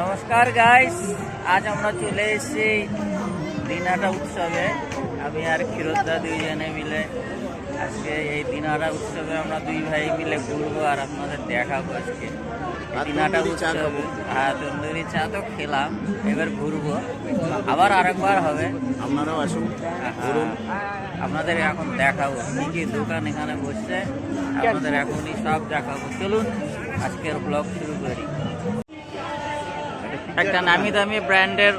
নমস্কার গাইস আজ আমরা চলে এসেছি দিনাটা উৎসবে। আমি আর ক্ষীরোদা দুইজনে মিলে আজকে এই দিনাটা উৎসবে আমরা দুই ভাই মিলে ঘুরবো আর আপনাদের দেখাবো আজকে। দিনাটা উৎসবে হ্যাঁ তন্দুরি চা তো খেলাম এবার ঘুরবো। আবার আরেকবার হবে। আপনারাও আসুন আপনাদের এখন দেখাবো কি কি দোকান এখানে বসছে। আপনাদের এখনই সব দেখাবো। চলুন আজকের ব্লগ শুরু করি। একটা নামি দামি ব্র্যান্ডের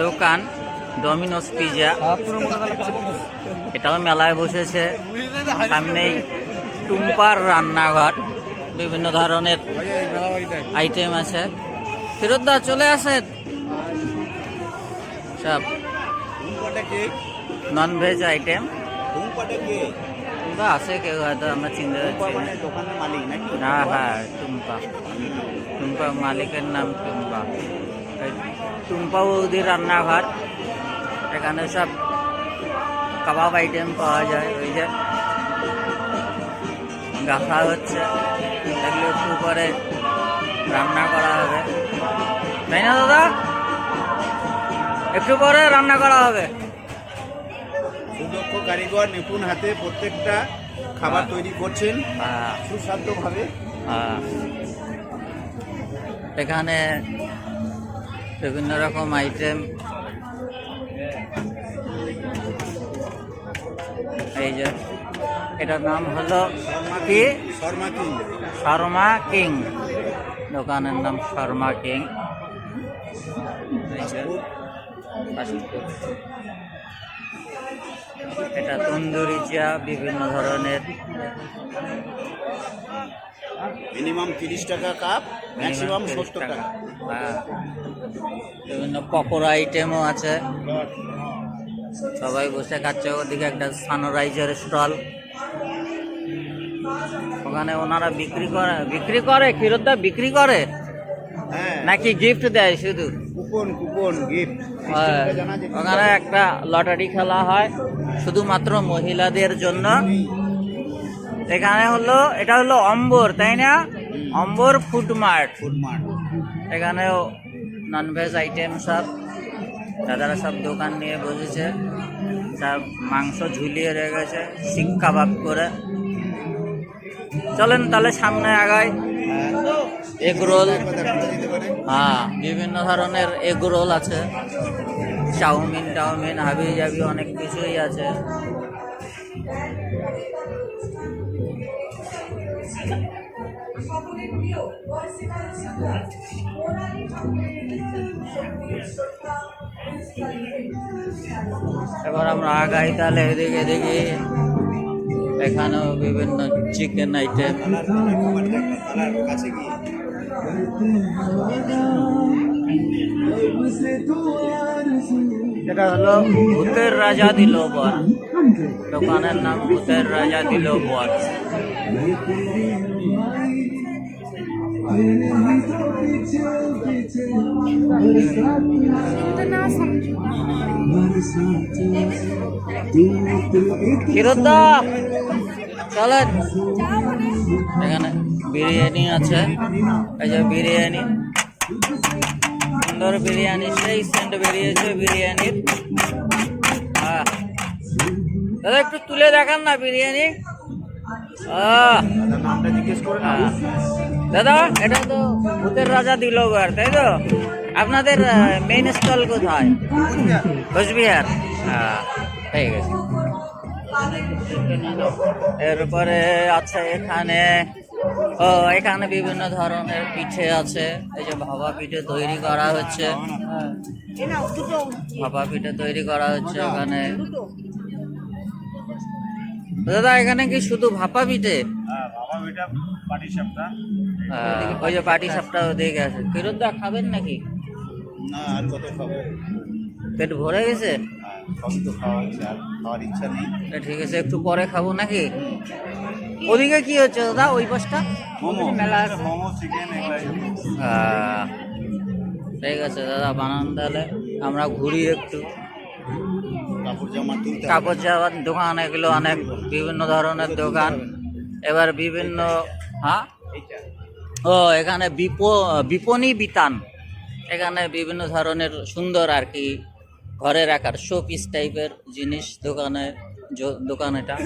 দোকান ডমিনোস পিজা এটাও মেলায় বসেছে। সামনেই টুম্পার রান্নাঘর। বিভিন্ন ধরনের আইটেম আছে। ফেরতদা, চলে আসেন সব নন ভেজ আইটেম আছে কেউ, হয়তো আমরা চিনতে পারছি হ্যাঁ হ্যাঁ টুম্পা। টুম্পা মালিকের নাম টুম্পা। টুম্পা বৌদি রান্নাঘর এখানে সব কাবাব আইটেম পাওয়া যায় ওই যে গাছা হচ্ছে এগুলো একটু পরে রান্না করা হবে। তাই না দাদা? একটু পরে রান্না করা হবে। সুদক্ষ কারিগর নিপুণ হাতে প্রত্যেকটা খাবার তৈরি করছেন। হ্যাঁ। সুস্বাদ্যভাবে আহ, এখানে বিভিন্ন রকম আইটেম এই যে এটার নাম হলো কি? Shawarma king. Shawarma king. দোকানের নাম শর্মা কিং। এটা তন্দুরি চা বিভিন্ন ধরনের। মিনিমাম তিরিশ টাকা কাপ ম্যাক্সিমাম সত্তর টাকা। হ্যাঁ। বিভিন্ন পকোড়া আইটেমও আছে। সবাই বসে খাচ্ছে ওদিকে একটা সানরাইজের স্টল। ওখানে ওনারা বিক্রি করে বিক্রি করে? ক্ষীরোদা বিক্রি করে? হ্যাঁ। নাকি গিফট দেয় শুধু? কুপন কুপন গিফট ওখানে একটা লটারি খেলা হয় শুধুমাত্র মহিলাদের জন্য। এখানে হলো এটা হলো অম্বর তাই না? Ambar food mart food mart এখানেও ননভেজ আইটেম সব দাদারা সব দোকান নিয়ে বসেছে। সব মাংস ঝুলিয়ে রেখেছে শিক কাবাব করে। চলেন তাহলে সামনে আগাই। Egg roll. হ্যাঁ বিভিন্ন ধরনের এগ রোল আছে। চাউমিন টাউমিন হাবি জাবি অনেক কিছুই আছে। এবার আমরা আগাই তাহলে এদিকে এদিকে এখানেও বিভিন্ন চিকেন আইটেম এটা হলো ভূতের রাজা দিল বর। দোকানের নাম ভূতের রাজা দিল বর। কিরোদা চলেন। এখানে বিরিয়ানি আছে। এই যে বিরিয়ানি। সুন্দর বিরিয়ানি সেই সেন্ট বেরিয়েছে বিরিয়ানির। দাদা একটু তুলে দেখান না বিরিয়ানি। নামটা জিজ্ঞেস করে। দাদা, এটা তো ভূতের রাজা দিলবার তাই তো? আপনাদের মেইন স্টল কোথায়? কোচবিহার। হ্যাঁ ঠিক আছে এরপরে আছে এখানে, ও, এখানে বিভিন্ন ধরনের পিঠে আছে। এই যে ভাপা পিঠে তৈরি করা হচ্ছে। ভাপা পিঠে তৈরি করা হচ্ছে এখানে। দাদা, এখানে কি শুধু ভাপা পিঠে? ওই যে পাটি সাপটা ওদিকে আছে। ফেরতদা খাবেন নাকি? না আর কত খাব? পেট ভরে গেছে? হ্যাঁ ঠিক আছে একটু পরে খাব নাকি? ওদিকে কি হচ্ছে দাদা ওই পাশটা? মেলা আছে। মোমো চিকেন এগুলো আহ, ঠিক আছে দাদা বানান তাহলে। আমরা ঘুরি একটু। কাপড় জামার দোকান এগুলো অনেক বিভিন্ন ধরনের দোকান। এবার বিভিন্ন হ্যাঁ? ও এখানে বিপ বিপণী বিতান। এখানে বিভিন্ন ধরনের সুন্দর আর কি ঘরে রাখার শো পিস টাইপের জিনিস দোকানে দোকান এটা।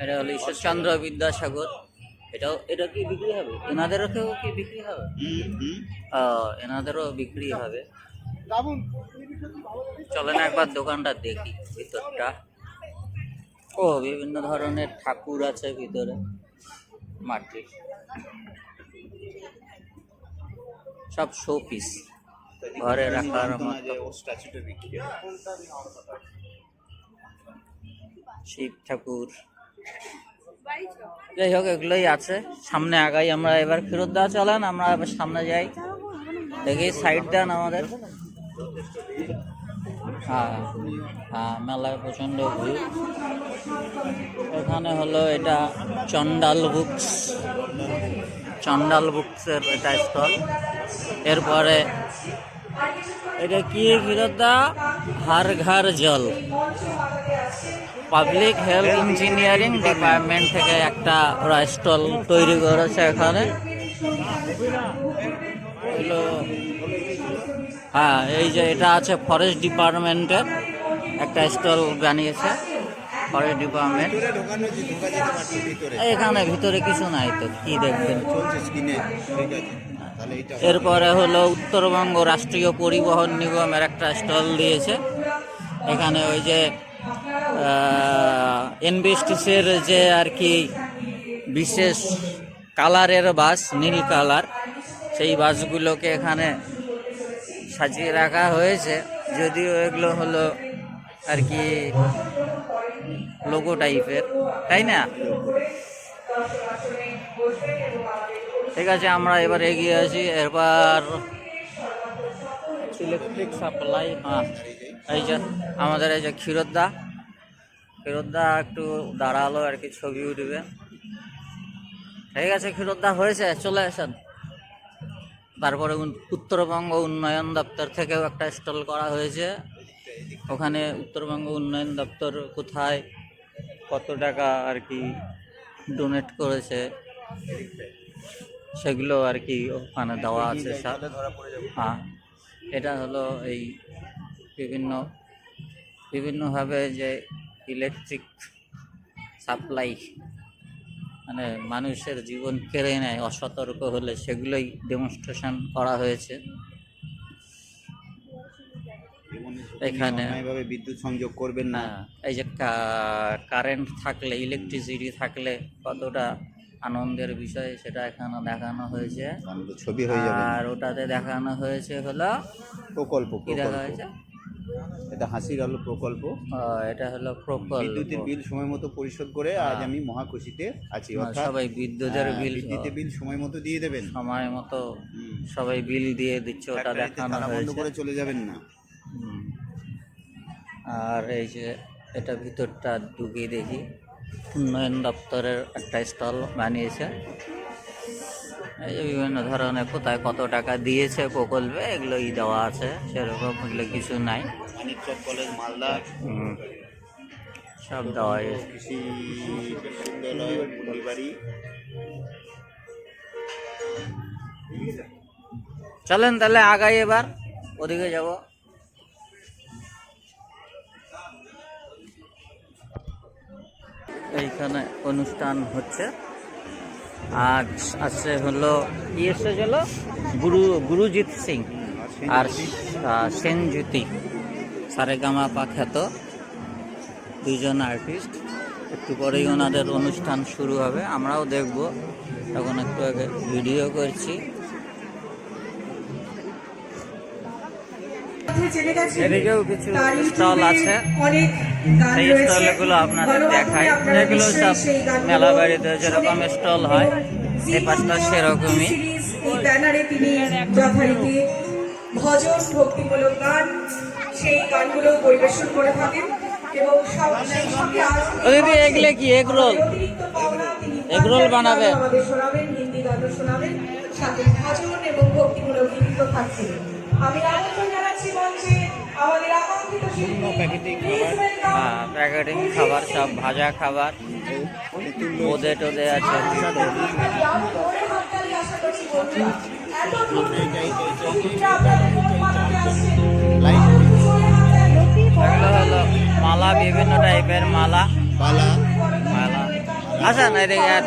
এটা হলো ঈশ্বরচন্দ্র বিদ্যাসাগর। এটাও এটা কি বিক্রি হবে? এনাদেরও কেউ কি বিক্রি হবে? হুম হুম। আহ, এনাদেরও বিক্রি হবে। চলেন একবার দোকানটা দেখি ভিতরটা। ও, বিভিন্ন ধরনের ঠাকুর আছে ভিতরে মাটির সব শো পিস ঘরে রাখার। শিব ঠাকুর। যাই হোক, এগুলোই আছে। সামনে আগাই, আমরা এবার ফেরত দেওয়া চলেন, আমরা সামনে যাই। দেখি সাইড দেন আমাদের। হ্যাঁ হ্যাঁ মেলায় প্রচণ্ড ভিড়। এখানে হলো এটা চন্ডাল বুকস। চন্ডাল বুকসের এটা স্টল। এরপরে এটা কি ফেরত হার ঘর জল। পাবলিক হেলথ ইঞ্জিনিয়ারিং ডিপার্টমেন্ট থেকে একটা ওরা স্টল তৈরি করেছে এখানে। হ্যাঁ এই যে এটা আছে ফরেস্ট ডিপার্টমেন্টের একটা স্টল বানিয়েছে ফরেস্ট ডিপার্টমেন্ট এখানে ভিতরে কিছু নাই তো কি দেখবেন? এরপরে হলো উত্তরবঙ্গ রাষ্ট্রীয় পরিবহন নিগমের একটা স্টল দিয়েছে। এখানে ওই যে এনবিএসটিসের যে আর কি বিশেষ কালারের বাস নীল কালার সেই বাসগুলোকে এখানে সাজিয়ে রাখা হয়েছে। যদিও এগুলো হলো আর কি লোগো টাইপের তাই না? ঠিক আছে, আমরা এবার এগিয়ে আসি এরপর ইলেকট্রিক সাপ্লাই হ্যাঁ এই যে আমাদের এই যে ক্ষীরোদ্দা। ক্ষীরোদ্দা একটু দাঁড়াল আর কি, ছবি উঠবে। ঠিক আছে, ক্ষীরোদ্দা হয়েছে, চলে আসেন। তারপরে উন- উত্তরবঙ্গ উন্নয়ন দপ্তর থেকেও একটা স্টল করা হয়েছে। ওখানে উত্তরবঙ্গ উন্নয়ন দপ্তর কোথায় কত টাকা আর কি ডোনেট করেছে সেগুলো আর কি ওখানে দেওয়া আছে হ্যাঁ এটা হলো এই বিভিন্ন বিভিন্নভাবে যে ইলেকট্রিক সাপ্লাই মানে মানুষের জীবন কেড়ে নেয় অসতর্ক হলে সেগুলোই ডেমনস্ট্রেশন করা হয়েছে। এখানে- বিদ্যুৎ সংযোগ করবেন না। না এই যে কারেন্ট থাকলে ইলেকট্রিসিটি থাকলে কতটা আনন্দের বিষয় সেটা এখানে দেখানো হয়েছে। ছবি হয়ে যাবে। আর ওটাতে দেখানো হয়েছে হলো প্রকল্প কি দেখা হয়েছে? এটা হাসির আলো প্রকল্প। এটা হলো প্রকল্প। বিদ্যুতের বিল সময় মতো পরিশোধ করে আজ আমি মহাখুশিতে আছি। হ্যাঁ, অর্থাৎ সবাই বিদ্যুতের হ্যাঁ, বিল বিদ্যুতের বিল সময় মতো দিয়ে দেবেন। সময় মতো সবাই বিল দিয়ে দিচ্ছে ওটা দেখানো বন্ধ করে চলে যাবেন না। আর এই যে এটা ভিতরটা ঢুকিয়ে দেখি। উন্নয়ন দপ্তরের একটা স্টল বানিয়েছে। এই যে বিভিন্ন ধরনের কোথায় কত টাকা দিয়েছে প্রকল্পে এগুলোই দেওয়া আছে সেরকম এগুলো কিছু নাই। কলেজ মালদা। সব দেওয়া কৃষি চলেন তাহলে আগাই এবার ওদিকে যাব। এইখানে অনুষ্ঠান হচ্ছে। আজ আছে হলো হলো? গুরু গুরুজিৎ সিং আর সেনজ্যোতি। সারেগামা পাখ্যাত দুইজন আর্টিস্ট একটু পরেই ওনাদের অনুষ্ঠান শুরু হবে আমরাও দেখব। এখন একটু আগে ভিডিও করছি। এদিকেও কিছু স্টল আছে। অনেক সেই স্টলগুলো আপনাদের আপনারা এগুলো সব মেলা বাড়িতে যেরকম স্টল হয় জি সেরকমই। সিরিজ এই ব্যানারে তিনি যথারীতি ভজন ভক্তিমূলক গান সেই গানগুলো পরিবেশন করে থাকেন এবং সব সেই সঙ্গে দিদি এগুলো কি? এগ রোল অতিরিক্ত পাওনা তিনি এগ রোল পাঞ্জাবি বানাবে? আমাদের শোনাবেন হিন্দি গানও শোনাবেন সাথে ভজন এবং ভক্তিমূলক গীত থাকছে। আমি আমন্ত্রণ জানাচ্ছি মঞ্চে শিল্পী প্যাকেটিং খাবার প্যাকেটিং খাবার, সব ভাজা খাবার। ওদে টোদে আছে মালা, বিভিন্ন টাইপের মালা। মালা। আচ্ছা না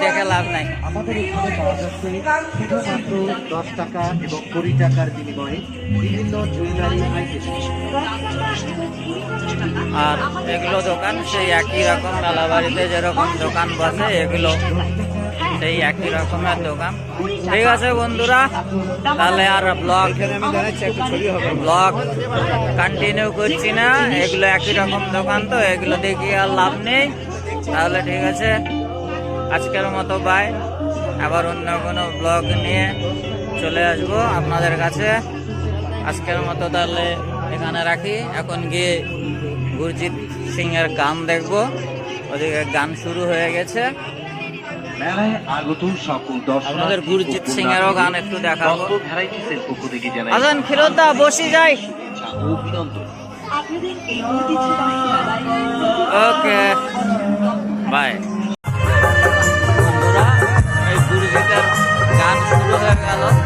দেখে লাভ নাই। আমাদের এখানে পাওয়া যাচ্ছে শুধুমাত্র দশ টাকা এবং কুড়ি টাকার বিনিময়ে বিভিন্ন জুয়েলারি আইটেম আর এগুলো দোকান সেই একই রকম মেলা বাড়িতে যেরকম দোকান বসে এগুলো সেই একই রকমের দোকান। ঠিক আছে বন্ধুরা তাহলে আর ব্লগ ব্লগ কন্টিনিউ করছি না। এগুলো একই রকম দোকান তো এগুলো দেখি আর লাভ নেই। তাহলে ঠিক আছে। আজকের মতো বাই আবার অন্য কোনো ব্লগ নিয়ে চলে আসব আপনাদের কাছে। আজকের মতো তাহলে এখানে রাখি। এখন গিয়ে গুরজিৎ সিং এর গান দেখব। ওদিকে গান শুরু হয়ে গেছে। আপনাদের গুরজিৎ সিং এরও গান একটু দেখাবো। আজান ফিরোদা বসি যাই। Okay bye Vou.